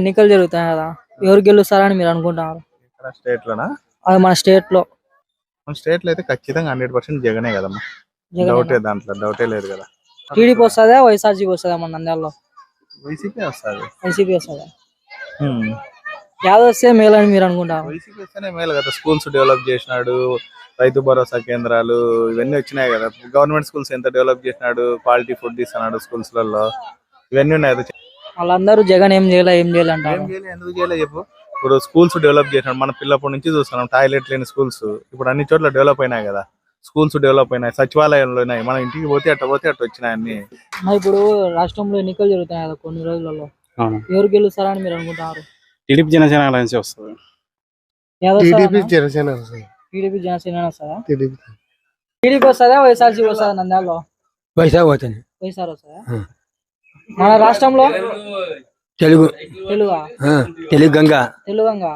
ఎన్నికలు జరుగుతాయి కదా. ఎవరు గెలుస్తారని మీరు అనుకుంటున్నారు? స్టేట్ లోనా అది మన స్టేట్లో మన స్టేట్లో అయితే ఖచ్చితంగా హండ్రెడ్ పర్సెంట్ జగనే కదమ్మా. డౌటే దాంట్లో డౌటే లేదు కదా. టీడీపీ వస్తుందా వైఎస్ఆర్సీపీ వస్తుందా మన నంద్యాలలో? వైసీపీ వస్తుంది. వైసీపీ వస్తుందా? యాదవ్ వస్తే మేలు అని మీరు అనుకుంటారు వైసీపీ వస్తేనే మేలు కదా. స్కూల్స్ డెవలప్ చేసినాడు రైతు భరోసా కేంద్రాలు ఇవన్నీ వచ్చినాయి కదా. గవర్నమెంట్ స్కూల్స్ ఎంత డెవలప్ చేసినాడు క్వాలిటీ ఫుడ్ ఇస్తున్నాడు స్కూల్స్లలో ఇవన్నీ ఉన్నాయి కదా వాళ్ళందరూ జగన్ ఏం చేయలే ఏం చేయలే ఏం చేయలే ఎందుకు చేయలే చెప్పు? ఇప్పుడు స్కూల్స్ డెవలప్ చేసినాడు. మన పిల్లప్పటి నుంచి చూస్తున్నాం టాయిలెట్ లేని స్కూల్స్ ఇప్పుడు అన్ని చోట్ల డెవలప్ అయినాయి కదా. స్కూల్స్ డెవలప్ అయినాయి సచివాలయంలో ఉన్నాయి మనం ఇంటికి పోతే అట్ట పోతే అట్ట వచ్చినాయి అన్ని. ఇప్పుడు రాష్ట్రంలో ఎన్నికలు జరుగుతాయి కదా కొన్ని రోజులలో. అవును. ఎవరు గెలుస్తారని మీరు అనుకుంటున్నారు? టీడీపీ జనసేన అలయన్స్ వస్తుంది. యాదవ్ టీడీపీ వస్తుందా? జనసేన వస్తుంది. టీడీపీ జనసేన వస్తుందా టీడీపీ. టీడీపీ వస్తుందా? వైఎస్ఆర్సీపీ వస్తుందా నంద్యాలలో? వైజాగ్ పోతుంది. వైఎస్ఆర్ వస్తుందా? మన రాష్ట్రంలో తెలుగు తెలుగా. తెలుగు? గంగ. తెలుగంగా